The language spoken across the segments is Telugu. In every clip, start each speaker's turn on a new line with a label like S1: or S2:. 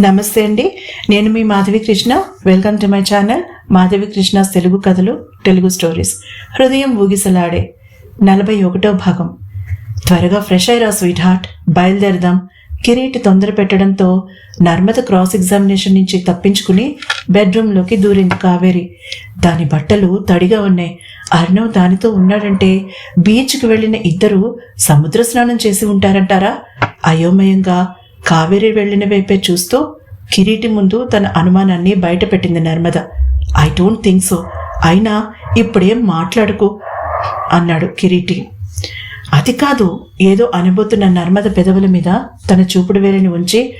S1: నమస్తే అండి. నేను మీ Madhavi Krishna. Welcome to my channel Madhavi Krishna Telugu కథలు తెలుగు స్టోరీస్ హృదయం ఊగిసలాడే నలభై ఒకటో భాగం. త్వరగా ఫ్రెష్ అయిరా స్వీట్ హార్ట్ బయలుదేరదాం. కిరీటి తొందర పెట్టడంతో నర్మద క్రాస్ ఎగ్జామినేషన్ నుంచి తప్పించుకుని బెడ్రూమ్లోకి దూరింది కావేరి. దాని బట్టలు తడిగా ఉన్నాయి. అర్ణవ్ దానితో ఉన్నాడంటే బీచ్కి వెళ్ళిన ఇద్దరు సముద్ర స్నానం చేసి ఉంటారంటారా? అయోమయంగా కావేరి వెళ్ళిన వైపే చూస్తూ కిరీటి ముందు తన అనుమానాన్ని బయటపెట్టింది Narmada. I don't think so. అయినా ఇప్పుడేం మాట్లాడుకు అన్నాడు కిరీటి. అది కాదు. ఏదో అనబోతున్న నర్మద పెదవుల మీద తన చూపుడు వేలిని ఉంచి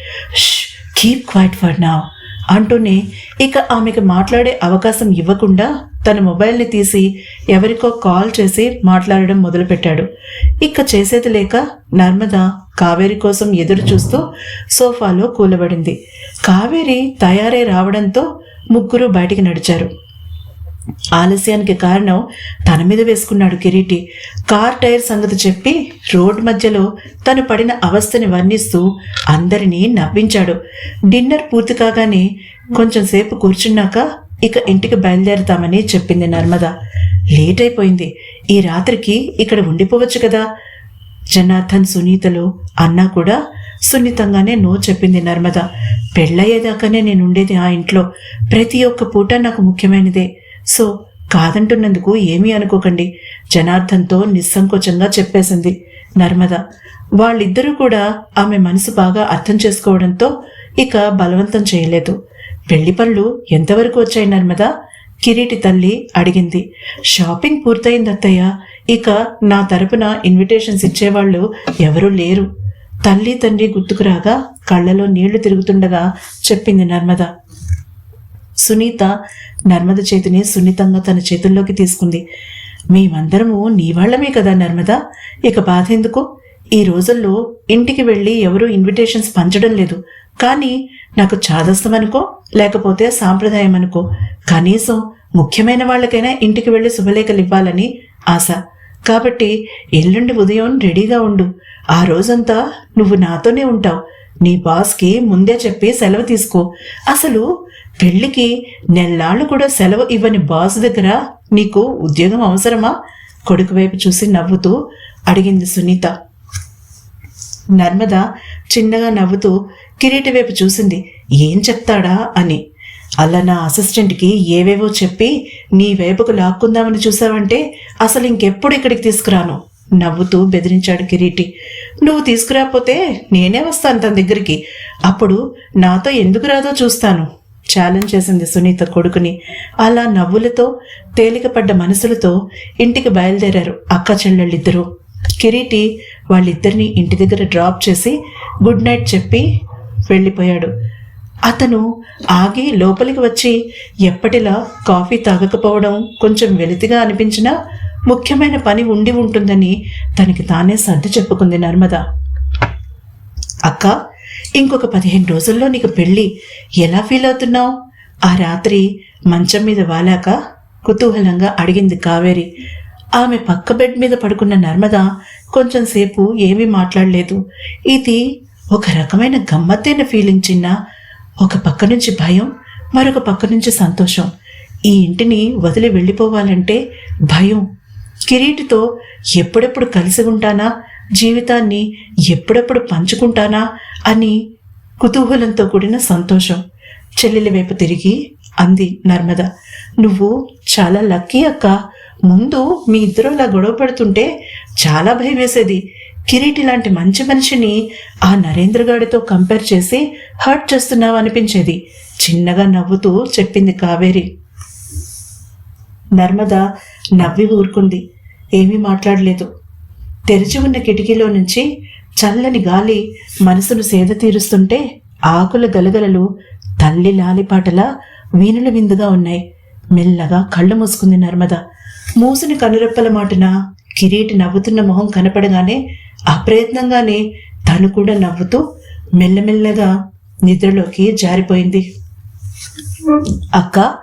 S1: కీప్ క్వైట్ ఫర్ నా అంటూనే ఇక ఆమెకు మాట్లాడే అవకాశం ఇవ్వకుండా తన మొబైల్ని తీసి ఎవరికో కాల్ చేసి మాట్లాడడం మొదలుపెట్టాడు. ఇక చేసేది లేక నర్మద కావేరి కోసం ఎదురు చూస్తూ సోఫాలో కూలబడింది. కావేరి తయారై రావడంతో ముగ్గురు బయటికి నడిచారు. ఆలస్యానికి కారణం తన మీద వేసుకున్నాడు కిరీటి. కార్ టైర్ సంగతి చెప్పి రోడ్ మధ్యలో తను పడిన అవస్థని వర్ణిస్తూ అందరినీ నవ్వించాడు. డిన్నర్ పూర్తి కాగానే కొంచెం సేపు కూర్చున్నాక ఇక ఇంటికి బయలుదేరుతామని చెప్పింది నర్మద. లేట్ అయిపోయింది. ఈ రాత్రికి ఇక్కడ ఉండిపోవచ్చు కదా? జనార్దన్ సునీతలు అన్నా కూడా సున్నితంగానే నో చెప్పింది నర్మద. పెళ్ళయ్యేదాకానే నేను ఉండేది ఆ ఇంట్లో. ప్రతి ఒక్క పూట నాకు ముఖ్యమైనదే. సో కాదంటున్నందుకు ఏమీ అనుకోకండి. జనార్దన్తో నిస్సంకోచంగా చెప్పేసింది నర్మద. వాళ్ళిద్దరూ కూడా ఆమె మనసు బాగా అర్థం చేసుకోవడంతో ఇక బలవంతం చేయలేదు. పెళ్ళి పనులు ఎంతవరకు వచ్చాయి నర్మద? కిరీటి తల్లి అడిగింది. షాపింగ్ పూర్తయింది అత్తయ్య ఇక నా తరపున ఇన్విటేషన్స్ ఇచ్చేవాళ్ళు ఎవరూ లేరు. తల్లి తండ్రి గుర్తుకురాగా కళ్ళలో నీళ్ళు తిరుగుతుండగా చెప్పింది నర్మద. సునీత నర్మద చేతిని సున్నితంగా తన చేతుల్లోకి తీసుకుంది. మేమందరము నీ వాళ్ళమే కదా నర్మద. ఇక బాధ ఎందుకు? ఈ రోజుల్లో ఇంటికి వెళ్ళి ఎవరూ ఇన్విటేషన్స్ పంచడం లేదు. కానీ నాకు చాదస్తం అనుకో లేకపోతే సాంప్రదాయం అనుకో కనీసం ముఖ్యమైన వాళ్ళకైనా ఇంటికి వెళ్ళి శుభలేఖలు ఇవ్వాలని ఆశ. కాబట్టి ఎల్లుండి ఉదయం రెడీగా ఉండు. ఆ రోజంతా నువ్వు నాతోనే ఉంటావు. నీ బాస్కి ముందే చెప్పి సెలవు తీసుకో. అసలు పెళ్ళికి నెల్లాళ్ళు కూడా సెలవు ఇవ్వని బాస్ దగ్గర నీకు ఉద్యోగం అవసరమా? కొడుకు వైపు చూసి నవ్వుతూ అడిగింది సునీత. నర్మద చిన్నగా నవ్వుతూ కిరీటి వైపు చూసింది. ఏం చెప్తాడా అని. అలా నా అసిస్టెంట్కి ఏవేవో చెప్పి నీ వైపుకు లాక్కుందామని చూసావంటే అసలు ఇంకెప్పుడు ఇక్కడికి తీసుకురాను. నవ్వుతూ బెదిరించాడు కిరీటి. నువ్వు తీసుకురాకపోతే నేనే వస్తాను తన దగ్గరికి. అప్పుడు నాతో ఎందుకు రాదో చూస్తాను. ఛాలెంజ్ చేసింది సునీత కొడుకుని. అలా నవ్వులతో తేలికపడ్డ మనసులతో ఇంటికి బయలుదేరారు అక్క చెల్లెళ్ళిద్దరూ. కిరీటి వాళ్ళిద్దరిని ఇంటి దగ్గర డ్రాప్ చేసి గుడ్ నైట్ చెప్పి వెళ్ళిపోయాడు. అతను ఆగి లోపలికి వచ్చి ఎప్పటిలా కాఫీ తాగకపోవడం కొంచెం వెలితిగా అనిపించినా ముఖ్యమైన పని ఉండి ఉంటుందని తనకి తానే సర్ది చెప్పుకుంది నర్మద. అక్క ఇంకొక పదిహేను రోజుల్లో నీకు పెళ్ళి. ఎలా ఫీల్ అవుతున్నావు? ఆ రాత్రి మంచం మీద వాలాక కుతూహలంగా అడిగింది కావేరి. ఆమె పక్క బెడ్ మీద పడుకున్న నర్మద కొంచెం సేపు ఏమీ మాట్లాడలేదు. ఇది ఒక రకమైన గమ్మత్తైన ఫీలింగ్ చిన్న ఒక పక్క నుంచి భయం మరొక పక్క నుంచి సంతోషం. ఈ ఇంటిని వదిలి వెళ్ళిపోవాలంటే భయం. కిరీటితో ఎప్పుడెప్పుడు కలిసి ఉంటానా? జీవితాన్ని ఎప్పుడెప్పుడు పంచుకుంటానా? అని కుతూహలంతో కూడిన సంతోషం. చెల్లెలి వైపు తిరిగి అంది నర్మద. నువ్వు చాలా లక్కీ అక్క. ముందు మీ ఇద్దరు ఇలా గొడవ పడుతుంటే చాలా భయం వేసేది. కిరీటి లాంటి మంచి మనిషిని ఆ నరేంద్రగాడితో కంపేర్ చేసి హర్ట్ చేస్తున్నావు అనిపించేది. చిన్నగా నవ్వుతూ చెప్పింది కావేరి. నర్మద నవ్వి ఊరుకుంది. ఏమీ మాట్లాడలేదు. తెరిచి ఉన్న కిటికీలో నుంచి చల్లని గాలి మనసును సేద తీరుస్తుంటే ఆకుల గలగలలు తల్లి లాలిపాటలా వీణుల విందుగా ఉన్నాయి. మెల్లగా కళ్ళు మూసుకుంది నర్మద. మూసుని కనురెప్పల మాటన కిరీటి నవ్వుతున్న మొహం కనపడగానే అప్రయత్నంగానే తను కూడా నవ్వుతూ మెల్లమెల్లగా నిద్రలోకి జారిపోయింది. అక్క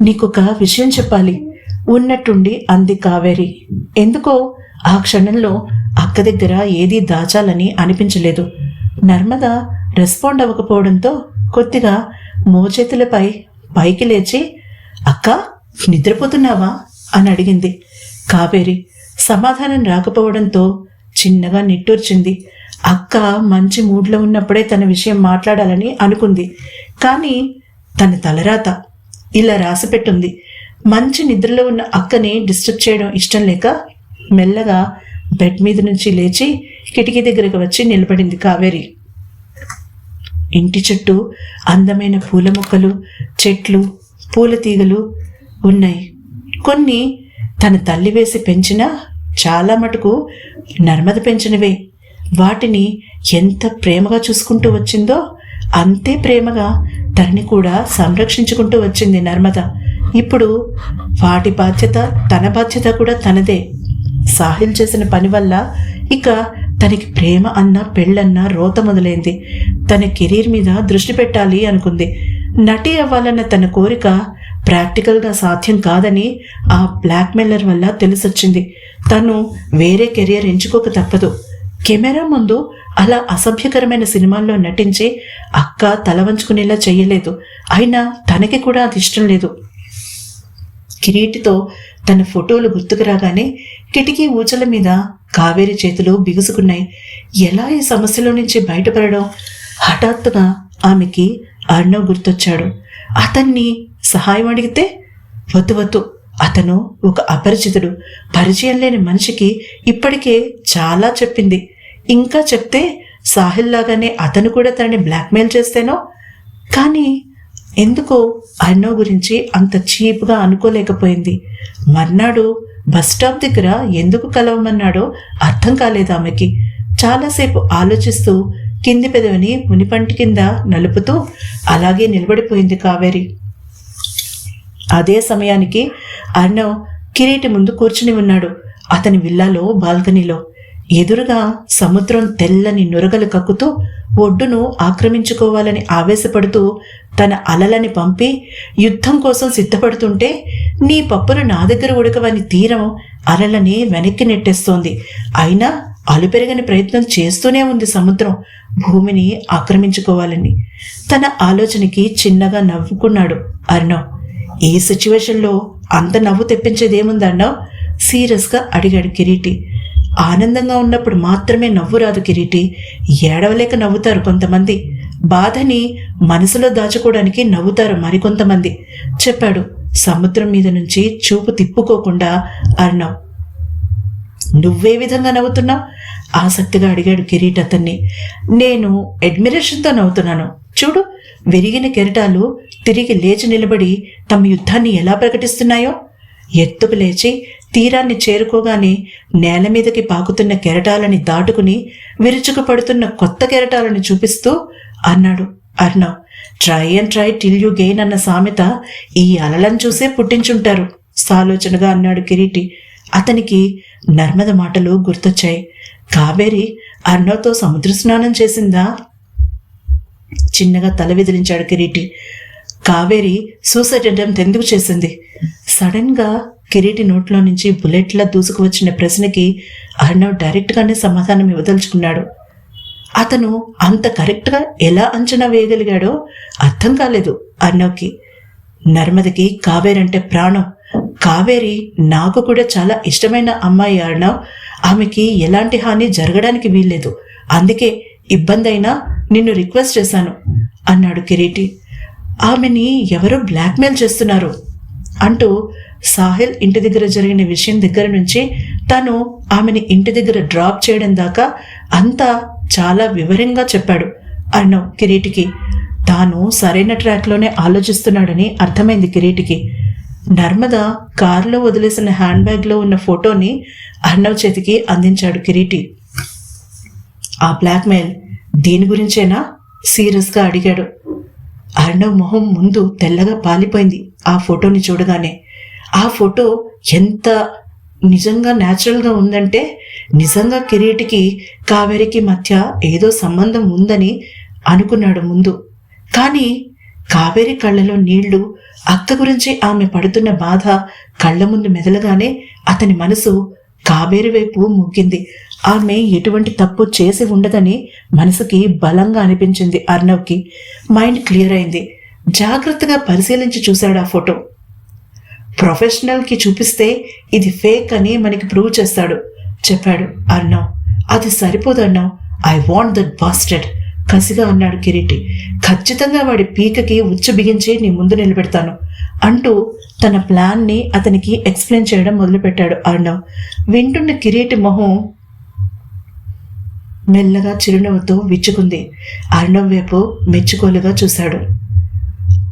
S1: నీకొక విషయం చెప్పాలి. ఉన్నట్టుండి అంది కావేరి. ఎందుకో ఆ క్షణంలో అక్క దగ్గర ఏదీ దాచాలని అనిపించలేదు. నర్మద రెస్పాండ్ అవ్వకపోవడంతో కొద్దిగా మోచేతులపై పైకి లేచి అక్క నిద్రపోతున్నావా? అని అడిగింది కావేరి. సమాధానం రాకపోవడంతో చిన్నగా నిట్టూర్చింది. అక్క మంచి మూడ్లో ఉన్నప్పుడే తన విషయం మాట్లాడాలని అనుకుంది. కానీ తన తలరాత ఇలా రాసిపెట్టుంది. మంచి నిద్రలో ఉన్న అక్కని డిస్టర్బ్ చేయడం ఇష్టం లేక మెల్లగా బెడ్ మీద నుంచి లేచి కిటికీ దగ్గరకు వచ్చి నిలబడింది కావేరి. ఇంటి చుట్టూ అందమైన పూల మొక్కలు చెట్లు పూల తీగలు ఉన్నాయి. కొన్ని తన తల్లి వేసి పెంచిన చాలా మటుకు నర్మద పెంచినవే. వాటిని ఎంత ప్రేమగా చూసుకుంటూ వచ్చిందో అంతే ప్రేమగా తనని కూడా సంరక్షించుకుంటూ వచ్చింది నర్మద. ఇప్పుడు వాటి బాధ్యత తన బాధ్యత కూడా తనదే. సాహిల్ చేసిన పని వల్ల ఇక తనకి ప్రేమ అన్న పెళ్ళన్న రోత మొదలైంది. తన కెరీర్ మీద దృష్టి పెట్టాలి అనుకుంది. నటి అవ్వాలన్న తన కోరిక ప్రాక్టికల్గా సాధ్యం కాదని ఆ బ్లాక్మెయిలర్ వల్ల తెలిసొచ్చింది. తను వేరే కెరియర్ ఎంచుకోక తప్పదు. కెమెరా ముందు అలా అసభ్యకరమైన సినిమాల్లో నటించి అక్క తల వంచుకునేలా చేయలేదు అయినా తనకి కూడా అది ఇష్టం లేదు. కిరీటితో తన ఫోటోలు గుర్తుకు రాగానే కిటికీ ఊచల మీద కావేరి చేతులు బిగుసుకున్నాయి. ఎలా ఈ సమస్యలో నుంచి బయటపడడం? హఠాత్తుగా ఆమెకి అర్ణవ్ గుర్తొచ్చాడు. అతన్ని సహాయం అడిగితే వద్దు వద్దు. అతను ఒక అపరిచితుడు. పరిచయం లేని మనిషికి ఇప్పటికే చాలా చెప్పింది. ఇంకా చెప్తే సాహిల్ లాగానే అతను కూడా తనని బ్లాక్మెయిల్ చేస్తేనో? కానీ ఎందుకో అన్నో గురించి అంత చీప్గా అనుకోలేకపోయింది. మర్నాడు బస్ స్టాప్ దగ్గర ఎందుకు కలవమన్నాడో అర్థం కాలేదు ఆమెకి. చాలాసేపు ఆలోచిస్తూ కింది పెదవిని మునిపంటి కింద నలుపుతూ అలాగే నిలబడిపోయింది కావేరి. అదే సమయానికి అర్ణవ్ కిరీటి ముందు కూర్చుని ఉన్నాడు. అతని విల్లాలో బాల్కనీలో ఎదురుగా సముద్రం తెల్లని నురగలు కక్కుతూ ఒడ్డును ఆక్రమించుకోవాలని ఆవేశపడుతూ తన అలలని పంపి యుద్ధం కోసం సిద్ధపడుతుంటే నీ పప్పులు నా దగ్గర ఉడకవని తీరం అలలని వెనక్కి నెట్టేస్తోంది. అయినా అలుపెరగని ప్రయత్నం చేస్తూనే ఉంది సముద్రం. భూమిని ఆక్రమించుకోవాలని తన ఆలోచనకి చిన్నగా నవ్వుకున్నాడు అర్ణవ్. ఈ సిచ్యువేషన్లో అంత నవ్వు తెప్పించేదేముంది తెప్పించేదేముందన్నావు సీరియస్గా అడిగాడు కిరీటి. ఆనందంగా ఉన్నప్పుడు మాత్రమే నవ్వు రాదు కిరీటి. ఏడవలేక నవ్వుతారు కొంతమంది. బాధని మనసులో దాచుకోవడానికి నవ్వుతారు మరికొంతమంది చెప్పాడు సముద్రం మీద నుంచి చూపు తిప్పుకోకుండా అర్ణవ్. నువ్వే విధంగా నవ్వుతున్నావు? ఆసక్తిగా అడిగాడు కిరీట్ అతన్ని. నేను అడ్మిరేషన్తో నవ్వుతున్నాను. చూడు విరిగిన కెరటాలు తిరిగి లేచి నిలబడి తమ యుద్ధాన్ని ఎలా ప్రకటిస్తున్నాయో? ఎత్తుకు లేచి తీరాన్ని చేరుకోగానే నేల మీదకి పాకుతున్న కెరటాలని దాటుకుని విరుచుకు పడుతున్న కొత్త కెరటాలను చూపిస్తూ అన్నాడు Arnav try and try till you gain అన్న సామెత ఈ అలలను చూసే పుట్టించుంటారు సాలోచనగా అన్నాడు కిరీటి. అతనికి నర్మద మాటలు గుర్తొచ్చాయి. కావేరి అర్ణవ్తో సముద్ర స్నానం చేసిందా? చిన్నగా తల విదిలించాడు కిరీటి. కావేరి సూసైడ్ అటెంప్ట్ ఎందుకు చేసింది? సడన్గా కిరీటి నోట్లో నుంచి బుల్లెట్లా దూసుకు వచ్చిన ప్రశ్నకి అర్ణవ్ డైరెక్ట్గానే సమాధానం ఇవ్వదలుచుకున్నాడు. అతను అంత కరెక్ట్గా ఎలా అంచనా వేయగలిగాడో అర్థం కాలేదు అర్ణవ్కి నర్మదకి కావేరి అంటే ప్రాణం. కావేరి నాకు కూడా చాలా ఇష్టమైన అమ్మాయి అర్ణవ్ ఆమెకి ఎలాంటి హాని జరగడానికి వీల్లేదు. అందుకే ఇబ్బంది అయినా నిన్ను రిక్వెస్ట్ చేశాను అన్నాడు కిరీటి. ఆమెని ఎవరో బ్లాక్మెయిల్ చేస్తున్నారు? అంటూ సాహిల్ ఇంటి దగ్గర జరిగిన విషయం దగ్గర నుంచి తను ఆమెని ఇంటి దగ్గర డ్రాప్ చేయడం దాకా అంతా చాలా వివరంగా చెప్పాడు అర్ణవ్ కిరీటికి. తాను సరైన ట్రాక్లోనే ఆలోచిస్తున్నాడని అర్థమైంది కిరీటికి. నర్మద కారులో వదిలేసిన హ్యాండ్ బ్యాగ్లో ఉన్న ఫోటోని అర్ణవ్ చేతికి అందించాడు కిరీటి. ఆ బ్లాక్మెయిల్ దీని గురించేనా? సీరియస్గా అడిగాడు. అర్ణవ్ మొహం ముందు తెల్లగా పాలిపోయింది ఆ ఫోటోని చూడగానే. ఆ ఫోటో ఎంత నిజంగా న్యాచురల్గా ఉందంటే నిజంగా కిరీటికి కావేరికి మధ్య ఏదో సంబంధం ఉందని అనుకున్నాడు ముందు. కానీ కావేరి కళ్ళలో నీళ్ళు అక్క గురించి ఆమె పడుతున్న బాధ కళ్ళ ముందు మెదలగానే అతని మనసు కావేరి వైపు మొగ్గింది ఆమె ఎటువంటి తప్పు చేసి ఉండదని మనసుకి బలంగా అనిపించింది అర్ణవ్కి. మైండ్ క్లియర్ అయింది. జాగ్రత్తగా పరిశీలించి చూశాడు ఆ ఫోటో. ప్రొఫెషనల్కి చూపిస్తే ఇది ఫేక్ అని మనకి ప్రూవ్ చేస్తాడు చెప్పాడు అర్ణవ్. అది సరిపోదు అన్నావు ఐ వాంట్ దట్ బాస్టెడ్. కసిగా అన్నాడు కిరీటి. ఖచ్చితంగా వాడి పీకకి ఉచ్చు బిగించి నీ ముందు నిలబెడతాను అంటూ తన ప్లాన్ని అతనికి ఎక్స్ప్లెయిన్ చేయడం మొదలుపెట్టాడు అర్ణవ్ వింటున్న కిరీటి మొహం మెల్లగా చిరునవ్వుతో విచ్చుకుంది. అర్ణవ్ వైపు మెచ్చుకోలుగా చూశాడు.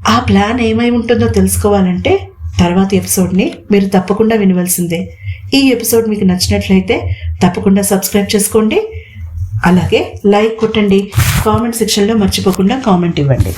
S1: ఆ ప్లాన్ ఏమై ఉంటుందో తెలుసుకోవాలంటే తర్వాత ఎపిసోడ్ని మీరు తప్పకుండా వినవలసిందే. ఈ ఎపిసోడ్ మీకు నచ్చినట్లయితే తప్పకుండా సబ్స్క్రైబ్ చేసుకోండి. అలాగే లైక్ కొట్టండి. కామెంట్ సెక్షన్లో మర్చిపోకుండా కామెంట్ ఇవ్వండి.